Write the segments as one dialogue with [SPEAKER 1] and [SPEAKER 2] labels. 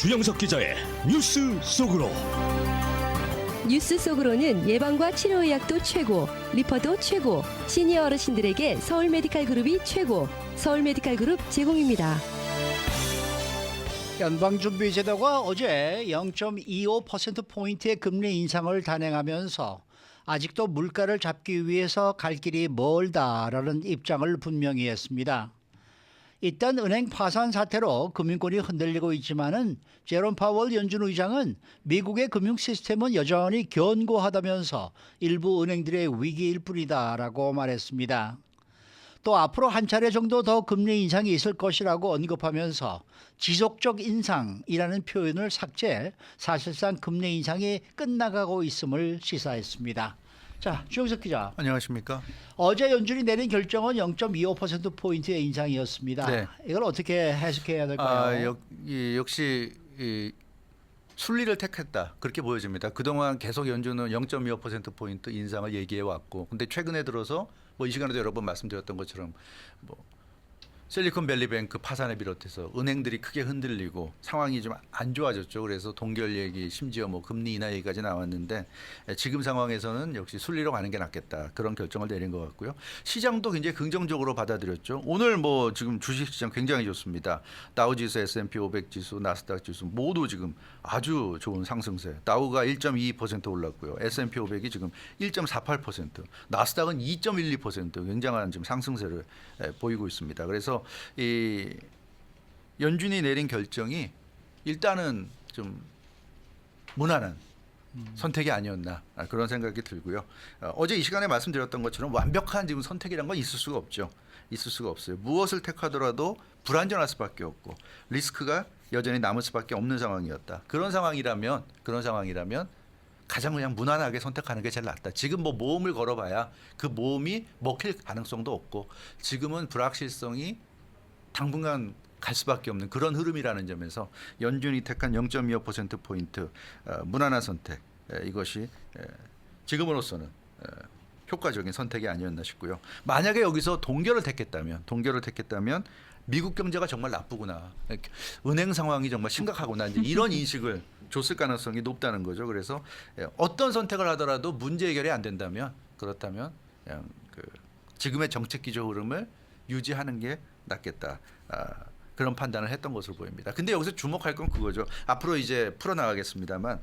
[SPEAKER 1] 주영석 기자의 뉴스 속으로
[SPEAKER 2] 뉴스 속으로는 예방과 치료 의학도 최고, 리퍼도 최고, 시니어 어르신들에게 서울 메디칼 그룹이 최고, 서울 메디칼 그룹 제공입니다.
[SPEAKER 3] 연방준비제도가 어제 0.25%포인트의 금리 인상을 단행하면서 아직도 물가를 잡기 위해서 갈 길이 멀다라는 입장을 분명히 했습니다. 일단 은행 파산 사태로 금융권이 흔들리고 있지만은 제롬 파월 연준 의장은 미국의 금융 시스템은 여전히 견고하다면서 일부 은행들의 위기일 뿐이다라고 말했습니다. 또 앞으로 한 차례 정도 더 금리 인상이 있을 것이라고 언급하면서 지속적 인상이라는 표현을 삭제, 사실상 금리 인상이 끝나가고 있음을 시사했습니다. 자, 주영석 기자.
[SPEAKER 4] 안녕하십니까?
[SPEAKER 3] 어제 연준이 내린 결정은 0.25% 포인트의 인상이었습니다.
[SPEAKER 4] 네.
[SPEAKER 3] 이걸 어떻게 해석해야 될까요?
[SPEAKER 4] 아, 역, 이, 역시 이, 순리를 택했다 그렇게 보여집니다. 그동안 계속 연준은 0.25% 포인트 인상을 얘기해 왔고, 근데 최근에 들어서 뭐 이 시간에도 여러 번 말씀드렸던 것처럼 뭐 실리콘밸리뱅크 파산을 비롯해서 은행들이 크게 흔들리고 상황이 좀 안 좋아졌죠. 그래서 동결 얘기, 심지어 뭐 금리 인하 얘기까지 나왔는데 에, 지금 상황에서는 역시 순리로 가는 게 낫겠다 그런 결정을 내린 것 같고요. 시장도 굉장히 긍정적으로 받아들였죠. 오늘 뭐 지금 주식 시장 굉장히 좋습니다. 다우지수, S&P 500 지수, 나스닥 지수 모두 지금 아주 좋은 상승세. 다우가 1.22% 올랐고요. S&P 500이 지금 1.48%, 나스닥은 2.12% 굉장한 지금 상승세를 에, 보이고 있습니다. 그래서 이 연준이 내린 결정이 일단은 좀 무난한 선택이 아니었나 아, 그런 생각이 들고요. 어, 어제 이 시간에 말씀드렸던 것처럼 완벽한 지금 선택이란 건 있을 수가 없죠. 있을 수가 없어요. 무엇을 택하더라도 불안전할 수밖에 없고 리스크가 여전히 남을 수밖에 없는 상황이었다. 그런 상황이라면 그런 상황이라면 가장 그냥 무난하게 선택하는 게 제일 낫다. 지금 뭐 모험을 걸어봐야 그 모험이 먹힐 가능성도 없고 지금은 불확실성이 당분간 갈 수밖에 없는 그런 흐름이라는 점에서 연준이 택한 0.25% 포인트 어, 무난한 선택 에, 이것이 에, 지금으로서는 에, 효과적인 선택이 아니었나 싶고요. 만약에 여기서 동결을 택했다면 동결을 택했다면 미국 경제가 정말 나쁘구나. 은행 상황이 정말 심각하구나. 이제 이런 인식을 줬을 가능성이 높다는 거죠. 그래서 예, 어떤 선택을 하더라도 문제 해결이 안 된다면 그렇다면 그냥 그 지금의 정책 기조 흐름을 유지하는 게 낫겠다. 아, 그런 판단을 했던 것으로 보입니다. 근데 여기서 주목할 건 그거죠. 앞으로 이제 풀어 나가겠습니다만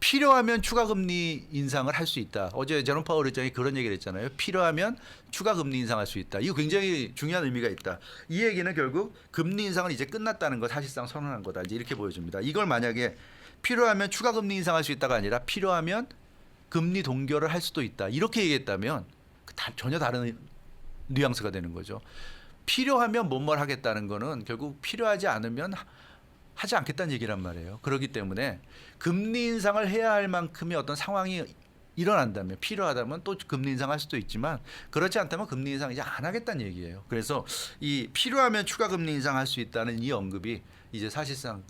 [SPEAKER 4] 필요하면 추가 금리 인상을 할 수 있다. 어제 제롬 파월 의장이 그런 얘기를 했잖아요. 필요하면 추가 금리 인상할 수 있다. 이거 굉장히 중요한 의미가 있다. 이 얘기는 결국 금리 인상은 이제 끝났다는 거 사실상 선언한 거다. 이제 이렇게 보여집니다. 이걸 만약에 필요하면 추가 금리 인상할 수 있다가 아니라 필요하면 금리 동결을 할 수도 있다. 이렇게 얘기했다면 그 다, 전혀 다른 뉘앙스가 되는 거죠. 필요하면 뭔뭘 하겠다는 거는 결국 필요하지 않으면 하- 하지 않겠다는 얘기란 말이에요. 그렇기 때문에 금리 인상을 해야 할 만큼의 어떤 상황이 일어난다면 필요하다면 또 금리 인상할 수도 있지만 그렇지 않다면 금리 인상 이제 안 하겠다는 얘기예요. 그래서 이 필요하면 추가 금리 인상할 수 있다는 이 언급이 이제 사실상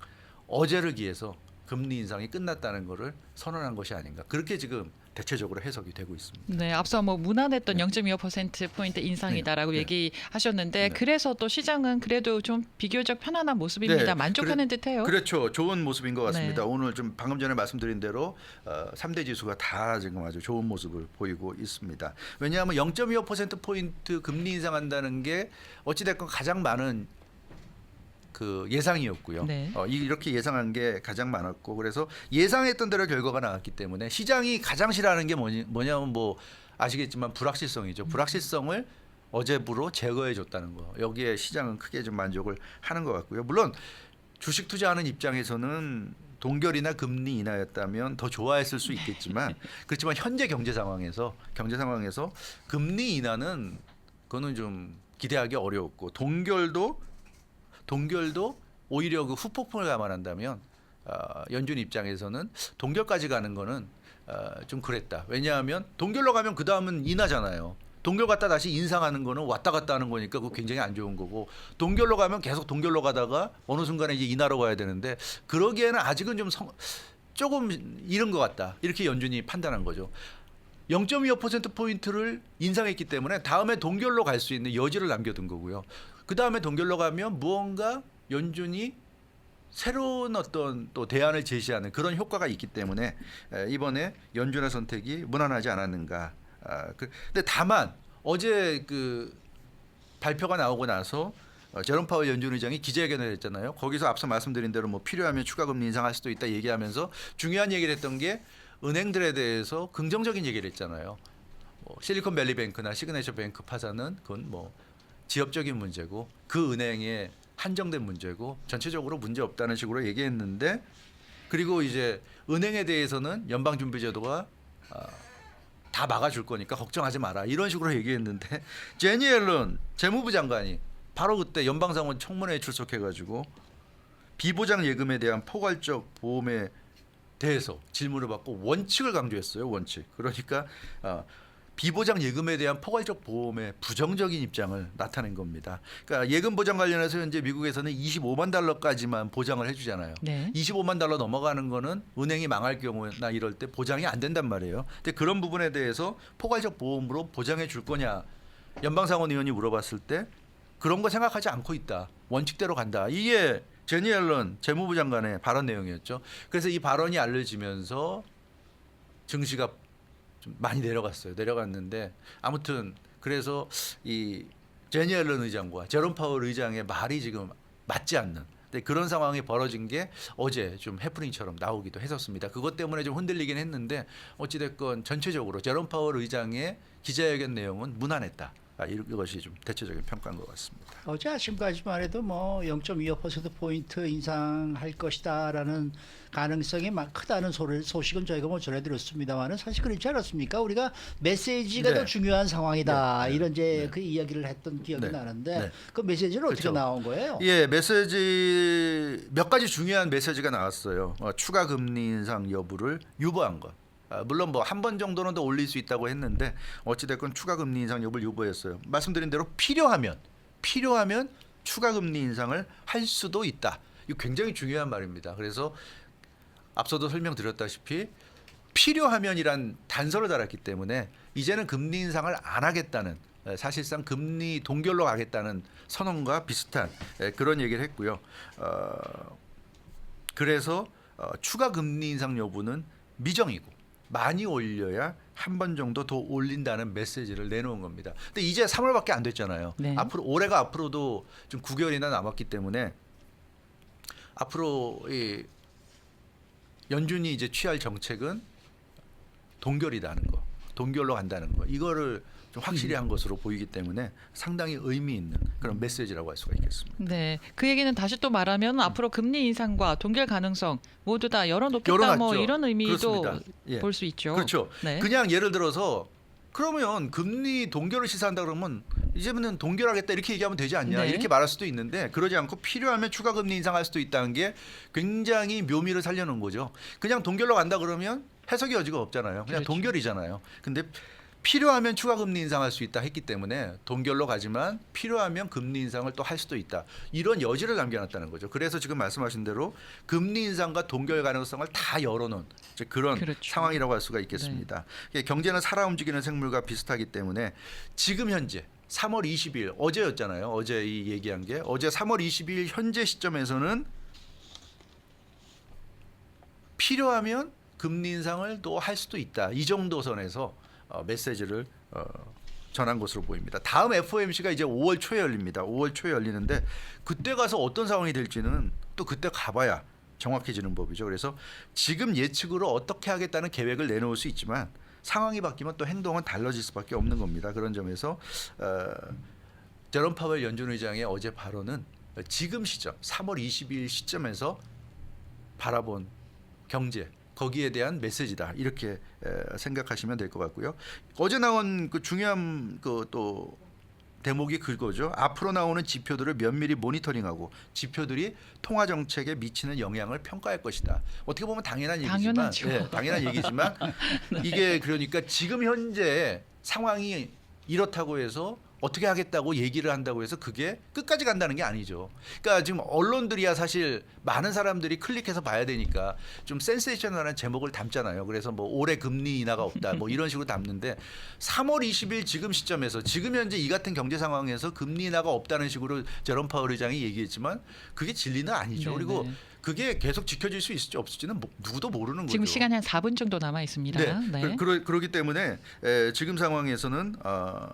[SPEAKER 4] 어제를 기해서 금리 인상이 끝났다는 것을 선언한 것이 아닌가 그렇게 지금 대체적으로 해석이 되고 있습니다.
[SPEAKER 5] 네, 앞서 뭐 무난했던 0.25% 포인트 인상이다라고
[SPEAKER 4] 네, 네.
[SPEAKER 5] 얘기하셨는데
[SPEAKER 4] 네.
[SPEAKER 5] 그래서 또 시장은 그래도 좀 비교적 편안한 모습입니다.
[SPEAKER 4] 네,
[SPEAKER 5] 만족하는 듯해요.
[SPEAKER 4] 그렇죠. 좋은 모습인 것 같습니다.
[SPEAKER 5] 네.
[SPEAKER 4] 오늘 좀 방금 전에 말씀드린 대로 어, 3대 지수가 다 지금 아주 좋은 모습을 보이고 있습니다. 왜냐하면 0.25% 포인트 금리 인상한다는 게 어찌 됐건 가장 많은 그 예상이었고요.
[SPEAKER 5] 네.
[SPEAKER 4] 어, 이- 이렇게 예상한 게 가장 많았고 그래서 예상했던 대로 결과가 나왔기 때문에 시장이 가장 싫어하는 게 뭐냐, 뭐냐면 뭐 아시겠지만 불확실성이죠. 불확실성을 어제부로 제거해 줬다는 거. 여기에 시장은 크게 좀 만족을 하는 것 같고요. 물론 주식 투자하는 입장에서는 동결이나 금리 인하였다면 더 좋아했을 수 있겠지만 그렇지만 현재 경제 상황에서 경제 상황에서 금리 인하는 그거는 좀 기대하기 어려웠고 동결도 동결도 오히려 그 후폭풍을 감안한다면 어, 연준 입장에서는 동결까지 가는 거는 어, 좀 그랬다. 왜냐하면 동결로 가면 그 다음은 인하잖아요. 동결 갔다 다시 인상하는 거는 왔다 갔다 하는 거니까 그거 굉장히 안 좋은 거고 동결로 가면 계속 동결로 가다가 어느 순간에 이제 인하로 가야 되는데 그러기에는 아직은 좀 성, 조금 이른 것 같다 이렇게 연준이 판단한 거죠. 0.25% 포인트를 인상했기 때문에 다음에 동결로 갈 수 있는 여지를 남겨둔 거고요. 그 다음에 동결로 가면 무언가 연준이 새로운 어떤 또 대안을 제시하는 그런 효과가 있기 때문에 에, 이번에 연준의 선택이 무난하지 않았는가. 아, 그, 근데 다만 어제 그 발표가 나오고 나서 어, 제롬 파월 연준 의장이 기자회견을 했잖아요. 거기서 앞서 말씀드린 대로 뭐 필요하면 추가 금리 인상할 수도 있다 얘기하면서 중요한 얘기를 했던 게 은행들에 대해서 긍정적인 얘기를 했잖아요. 뭐 실리콘밸리 뱅크나 시그네처 뱅크 파산은 그건 뭐 지역적인 문제고 그 은행에 한정된 문제고 전체적으로 문제 없다는 식으로 얘기했는데 그리고 이제 은행에 대해서는 연방준비제도가 아, 다 막아줄 거니까 걱정하지 마라 이런 식으로 얘기했는데 제니 앨런 재무부 장관이 바로 그때 연방상원 청문회에 출석해가지고 비보장 예금에 대한 포괄적 보험에 대해서 질문을 받고 원칙을 강조했어요 원칙 그러니까 아, 비보장 예금에 대한 포괄적 보험의 부정적인 입장을 나타낸 겁니다. 그러니까 예금 보장 관련해서 현재 미국에서는 25만 달러까지만 보장을 해주잖아요.
[SPEAKER 5] 네.
[SPEAKER 4] 25만 달러 넘어가는 거는 은행이 망할 경우나 이럴 때 보장이 안 된단 말이에요. 근데 그런 부분에 대해서 포괄적 보험으로 보장해 줄 거냐 연방상원 의원이 물어봤을 때 그런 거 생각하지 않고 있다. 원칙대로 간다. 이게 제니 앨런 재무부 장관의 발언 내용이었죠. 그래서 이 발언이 알려지면서 증시가 좀 많이 내려갔어요. 내려갔는데 아무튼 그래서 이 제니 앨런 의장과 제롬 파월 의장의 말이 지금 맞지 않는 그런 상황이 벌어진 게 어제 좀 해프닝처럼 나오기도 했었습니다. 그것 때문에 좀 흔들리긴 했는데 어찌됐건 전체적으로 제롬 파월 의장의 기자회견 내용은 무난했다. 아, 이것이 좀 대체적인 평가인 것 같습니다.
[SPEAKER 3] 어제 아침까지만 해도 뭐 0.25% 포인트 인상할 것이다라는 가능성이 막 크다는 소리, 소식은 저희가 뭐 전해드렸습니다만은 사실 그렇지 않았습니까? 우리가 메시지가
[SPEAKER 4] 네.
[SPEAKER 3] 더 중요한 상황이다
[SPEAKER 4] 네, 네,
[SPEAKER 3] 이런 이제
[SPEAKER 4] 네.
[SPEAKER 3] 그 이야기를 했던 기억이
[SPEAKER 4] 네,
[SPEAKER 3] 나는데
[SPEAKER 4] 네.
[SPEAKER 3] 그 메시지는 어떻게
[SPEAKER 4] 그렇죠.
[SPEAKER 3] 나온 거예요?
[SPEAKER 4] 예, 메시지 몇 가지 중요한 메시지가 나왔어요. 어, 추가 금리 인상 여부를 유보한 것. 아, 물론 뭐 한 번 정도는 더 올릴 수 있다고 했는데 어찌됐건 추가 금리 인상 여부를 유보했어요. 말씀드린 대로 필요하면 필요하면 추가 금리 인상을 할 수도 있다. 이거 굉장히 중요한 말입니다. 그래서 앞서도 설명드렸다시피 필요하면이란 단서를 달았기 때문에 이제는 금리 인상을 안 하겠다는 에, 사실상 금리 동결로 가겠다는 선언과 비슷한 에, 그런 얘기를 했고요. 어, 그래서 어, 추가 금리 인상 여부는 미정이고 많이 올려야 한 번 정도 더 올린다는 메시지를 내놓은 겁니다. 근데 이제 3월밖에 안 됐잖아요.
[SPEAKER 5] 네.
[SPEAKER 4] 앞으로 올해가 앞으로도 좀 9개월이나 남았기 때문에 앞으로 이 연준이 이제 취할 정책은 동결이라는 거, 동결로 간다는 거. 이거를 좀 확실히 한 것으로 보이기 때문에 상당히 의미 있는 그런 메시지라고 할 수가 있겠습니다.
[SPEAKER 5] 네. 그 얘기는 다시 또 말하면 앞으로 금리 인상과 동결 가능성 모두 다 열어놓겠다
[SPEAKER 4] 열어놨죠.
[SPEAKER 5] 뭐 이런 의미도.
[SPEAKER 4] 예.
[SPEAKER 5] 볼수 있죠.
[SPEAKER 4] 그렇죠.
[SPEAKER 5] 네.
[SPEAKER 4] 그냥 예를 들어서 그러면 금리 동결을 시사한다 그러면 이제는 동결하겠다 이렇게 얘기하면 되지 않냐
[SPEAKER 5] 네.
[SPEAKER 4] 이렇게 말할 수도 있는데 그러지 않고 필요하면 추가 금리 인상할 수도 있다는 게 굉장히 묘미를 살려놓은 거죠. 그냥 동결로 간다 그러면 해석의 여지가 없잖아요. 그냥
[SPEAKER 5] 그렇죠.
[SPEAKER 4] 동결이잖아요. 근데 필요하면 추가 금리 인상할 수 있다 했기 때문에 동결로 가지만 필요하면 금리 인상을 또 할 수도 있다. 이런 여지를 남겨놨다는 거죠. 그래서 지금 말씀하신 대로 금리 인상과 동결 가능성을 다 열어놓은 그런
[SPEAKER 5] 그렇죠.
[SPEAKER 4] 상황이라고 할 수가 있겠습니다. 이게 경제는 살아 움직이는 생물과 비슷하기 때문에 지금 현재 3월 20일 어제였잖아요. 어제 이 얘기한 게 어제 3월 20일 현재 시점에서는 필요하면 금리 인상을 또 할 수도 있다. 이 정도 선에서 어, 메시지를 어, 전한 것으로 보입니다. 다음 FOMC가 이제 5월 초에 열립니다. 5월 초에 열리는데 그때 가서 어떤 상황이 될지는 또 그때 가봐야 정확해지는 법이죠. 그래서 지금 예측으로 어떻게 하겠다는 계획을 내놓을 수 있지만 상황이 바뀌면 또 행동은 달라질 수밖에 없는 겁니다. 그런 점에서 어, 제롬 파월 연준 의장의 어제 발언은 지금 시점 3월 22일 시점에서 바라본 경제 거기에 대한 메시지다 이렇게 에, 생각하시면 될 것 같고요. 어제 나온 그 중요한 그또 대목이 그거죠. 앞으로 나오는 지표들을 면밀히 모니터링하고 지표들이 통화 정책에 미치는 영향을 평가할 것이다. 어떻게 보면 당연한 얘기지만. 예, 당연한 얘기지만 이게 그러니까 지금 현재 상황이 이렇다고 해서 어떻게 하겠다고 얘기를 한다고 해서 그게 끝까지 간다는 게 아니죠. 그러니까 지금 언론들이야 사실 많은 사람들이 클릭해서 봐야 되니까 좀 센세이셔널한 제목을 담잖아요. 그래서 뭐 올해 금리 인하가 없다 뭐 이런 식으로 담는데 3월 20일 지금 시점에서 지금 현재 이 같은 경제 상황에서 금리 인하가 없다는 식으로 제롬 파월 의장이 얘기했지만 그게 진리는 아니죠.
[SPEAKER 5] 네,
[SPEAKER 4] 그리고
[SPEAKER 5] 네.
[SPEAKER 4] 그게 계속 지켜질 수 있을지 없을지는 뭐- 누구도 모르는
[SPEAKER 5] 지금
[SPEAKER 4] 거죠.
[SPEAKER 5] 시간이 한 4분 정도 남아 있습니다.
[SPEAKER 4] 네.
[SPEAKER 5] 네.
[SPEAKER 4] 그, 그러, 그러기 때문에 에, 지금 상황에서는 어,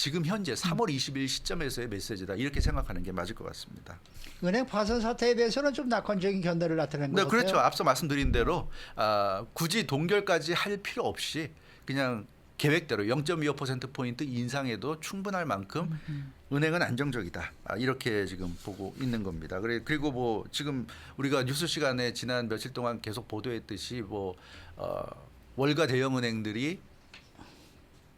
[SPEAKER 4] 지금 현재 3월 20일 시점에서의 메시지다 이렇게 생각하는 게 맞을 것 같습니다.
[SPEAKER 3] 은행 파산 사태에 대해서는 좀 낙관적인 견해를 나타낸 것
[SPEAKER 4] 네,
[SPEAKER 3] 같아요.
[SPEAKER 4] 그렇죠. 앞서 말씀드린 대로 아, 굳이 동결까지 할 필요 없이 그냥 계획대로 0.25% 포인트 인상해도 충분할 만큼 은행은 안정적이다. 아, 이렇게 지금 보고 있는 겁니다. 그래 그리고 뭐 지금 우리가 뉴스 시간에 지난 며칠 동안 계속 보도했듯이 뭐 어, 월가 대형 은행들이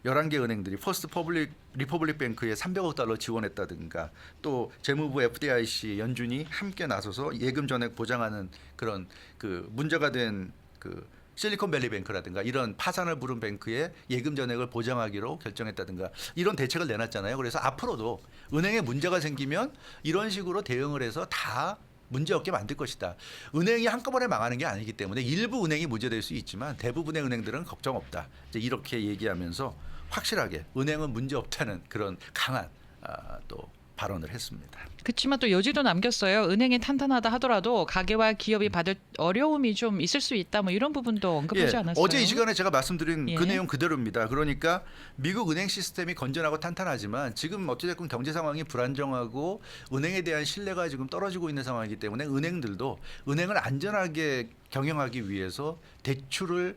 [SPEAKER 4] 11개 은행들이 퍼스트 퍼블릭 리퍼블릭 뱅크에 300억 달러 지원했다든가 또 재무부 FDIC 연준이 함께 나서서 예금 전액 보장하는 그런 그 문제가 된그 실리콘밸리 뱅크라든가 이런 파산을 부른 뱅크에 예금 전액을 보장하기로 결정했다든가 이런 대책을 내놨잖아요. 그래서 앞으로도 은행에 문제가 생기면 이런 식으로 대응을 해서 다 문제 없게 만들 것이다. 은행이 한꺼번에 망하는 게 아니기 때문에 일부 은행이 문제될 수 있지만 대부분의 은행들은 걱정 없다. 이렇게 얘기하면서 확실하게 은행은 문제 없다는 그런 강한 아, 또 발언을 했습니다.
[SPEAKER 5] 그렇지만 또 여지도 남겼어요. 은행이 탄탄하다 하더라도 가게와 기업이 받을 어려움이 좀 있을 수 있다. 뭐 이런 부분도 언급하지 않았어요.
[SPEAKER 4] 예, 어제 이 시간에 제가 말씀드린
[SPEAKER 5] 예.
[SPEAKER 4] 그 내용 그대로입니다. 그러니까 미국 은행 시스템이 건전하고 탄탄하지만 지금 어찌됐건 경제 상황이 불안정하고 은행에 대한 신뢰가 지금 떨어지고 있는 상황이기 때문에 은행들도 은행을 안전하게 경영하기 위해서 대출을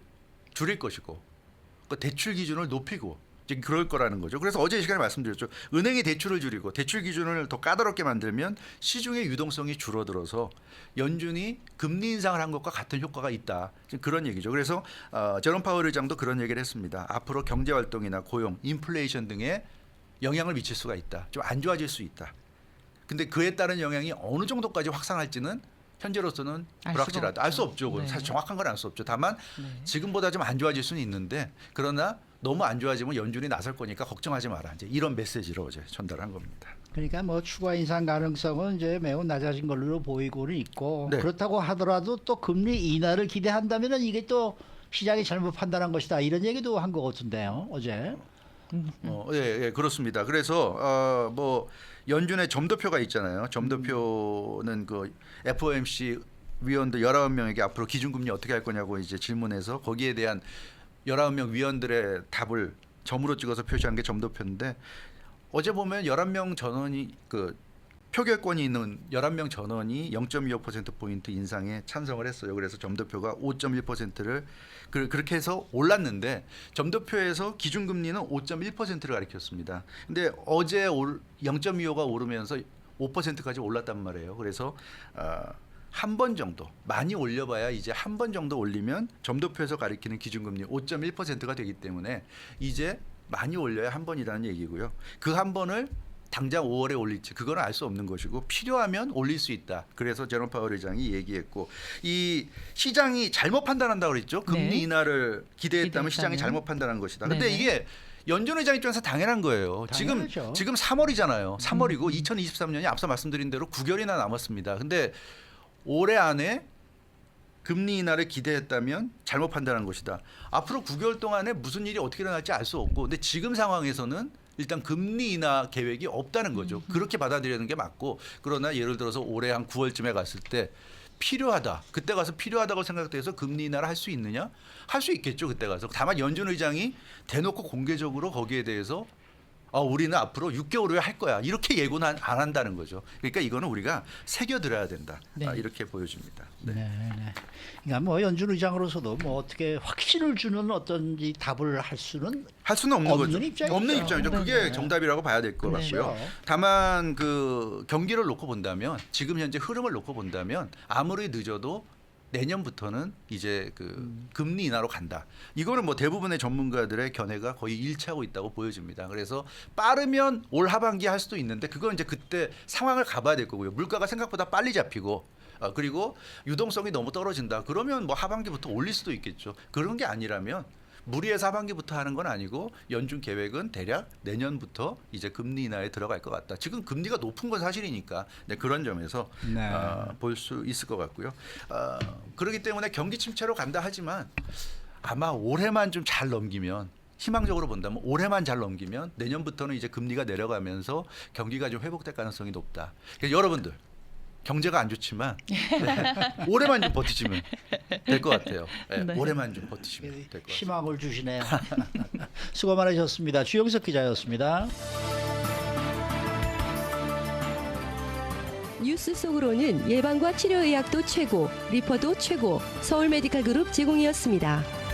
[SPEAKER 4] 줄일 것이고 그 대출 기준을 높이고 지금 그럴 거라는 거죠. 그래서 어제 이 시간에 말씀드렸죠. 은행이 대출을 줄이고 대출 기준을 더 까다롭게 만들면 시중의 유동성이 줄어들어서 연준이 금리 인상을 한 것과 같은 효과가 있다. 지금 그런 얘기죠. 그래서 어, 제롬 파월 의장도 그런 얘기를 했습니다. 앞으로 경제 활동이나 고용, 인플레이션 등에 영향을 미칠 수가 있다. 좀 안 좋아질 수 있다. 근데 그에 따른 영향이 어느 정도까지 확산할지는 현재로서는
[SPEAKER 5] 알
[SPEAKER 4] 불확실하다. 알 수
[SPEAKER 5] 없죠. 네.
[SPEAKER 4] 사실 정확한 건 알 수 없죠. 다만
[SPEAKER 5] 네.
[SPEAKER 4] 지금보다 좀 안 좋아질 수는 있는데 그러나 너무 안 좋아지면 연준이 나설 거니까 걱정하지 마라. 이제 이런 메시지로 어제 전달한 겁니다.
[SPEAKER 3] 그러니까 뭐 추가 인상 가능성은 이제 매우 낮아진 걸로 보이고는 있고
[SPEAKER 4] 네.
[SPEAKER 3] 그렇다고 하더라도 또 금리 인하를 기대한다면은 이게 또 시장이 잘못 판단한 것이다 이런 얘기도 한 것 같은데요 어제
[SPEAKER 4] 어, 예, 예, 그렇습니다. 그래서 어, 뭐 연준의 점도표가 있잖아요. 점도표는 그 FOMC 위원들 19명에게 앞으로 기준금리 어떻게 할 거냐고 이제 질문해서 거기에 대한 19명 위원들의 답을 점으로 찍어서 표시한 게 점도표인데 어제 보면 11명 전원이 그 표결권이 있는 11명 전원이 0.25% 포인트 인상에 찬성을 했어요. 그래서 점도표가 5.1%를 그, 그렇게 해서 올랐는데 점도표에서 기준금리는 5.1%를 가리켰습니다. 근데 어제 0.25가 오르면서 5%까지 올랐단 말이에요. 그래서 어, 한번 정도 많이 올려봐야 이제 한 번 정도 올리면 점도표에서 가리키는 기준금리 5.1%가 되기 때문에 이제 많이 올려야 한 번이라는 얘기고요. 그 한 번을 당장 5월에 올릴지 그거는 알수 없는 것이고 필요하면 올릴 수 있다. 그래서 제롬 파월 의장이 얘기했고 이 시장이 잘못 판단한다고 그랬죠. 금리
[SPEAKER 5] 네.
[SPEAKER 4] 인하를 기대했다면 시장이
[SPEAKER 5] 기대했다면.
[SPEAKER 4] 잘못 판단한 것이다. 근데
[SPEAKER 5] 네네.
[SPEAKER 4] 이게 연준 의장 입장에서 당연한 거예요. 지금
[SPEAKER 3] 당연하죠.
[SPEAKER 4] 지금 3월이잖아요. 3월이고
[SPEAKER 5] 음.
[SPEAKER 4] 2023년이 앞서 말씀드린 대로 9개월이나 남았습니다. 근데 올해 안에 금리 인하를 기대했다면 잘못 판단한 것이다. 앞으로 9개월 동안에 무슨 일이 어떻게 일어날지 알 수 없고, 근데 지금 상황에서는 일단 금리 인하 계획이 없다는 거죠. 그렇게 받아들이는 게 맞고, 그러나 예를 들어서 올해 한 9월쯤에 갔을 때 필요하다. 그때 가서 필요하다고 생각돼서 금리 인하를 할 수 있느냐? 할 수 있겠죠. 그때 가서. 다만 연준 의장이 대놓고 공개적으로 거기에 대해서 아, 우리는 앞으로 6개월 후에 할 거야. 이렇게 예고는 안, 안 한다는 거죠. 그러니까 이거는 우리가 새겨들어야 된다.
[SPEAKER 5] 네.
[SPEAKER 4] 아, 이렇게 보여집니다.
[SPEAKER 3] 네. 네. 그러니까 뭐 연준 의장으로서도 뭐 어떻게 확신을 주는 어떤 이 답을 할 수는
[SPEAKER 4] 할 수는 없는,
[SPEAKER 3] 없는
[SPEAKER 4] 거죠.
[SPEAKER 3] 입장이죠.
[SPEAKER 4] 없는 입장이죠.
[SPEAKER 5] 네,
[SPEAKER 4] 그게
[SPEAKER 5] 네.
[SPEAKER 4] 정답이라고 봐야 될 것. 같고요. 다만 그 경기를 놓고 본다면 지금 현재 흐름을 놓고 본다면 아무리 늦어도 내년부터는 이제 그
[SPEAKER 3] 음.
[SPEAKER 4] 금리 인하로 간다. 이거는 뭐 대부분의 전문가들의 견해가 거의 일치하고 있다고 보여집니다. 그래서 빠르면 올 하반기에 할 수도 있는데 그건 이제 그때 상황을 가봐야 될 거고요. 물가가 생각보다 빨리 잡히고 아, 그리고 유동성이 너무 떨어진다. 그러면 뭐 하반기부터 올릴 수도 있겠죠. 그런 게 아니라면 무리해서 하반기부터 하는 건 아니고 연준 계획은 대략 내년부터 이제 금리 인하에 들어갈 것 같다. 지금 금리가 높은 건 사실이니까 네, 그런 점에서
[SPEAKER 3] 네.
[SPEAKER 4] 아, 볼수 있을 것 같고요. 아, 그렇기 때문에 경기 침체로 간다 하지만 아마 올해만 좀 잘 넘기면 희망적으로 본다면 올해만 잘 넘기면 내년부터는 이제 금리가 내려가면서 경기가 좀 회복될 가능성이 높다. 그래서 여러분들 경제가 안 좋지만 네, 올해만 좀 버티시면 될 것 같아요. 네,
[SPEAKER 5] 네.
[SPEAKER 4] 올해만 좀 버티시면 될 것 같아요.
[SPEAKER 3] 희망을 주시네요. 수고 많으셨습니다. 주영석 기자였습니다.
[SPEAKER 2] 뉴스 속으로는 예방과 치료 의학도 최고, 리퍼도 최고, 서울 메디칼 그룹 제공이었습니다.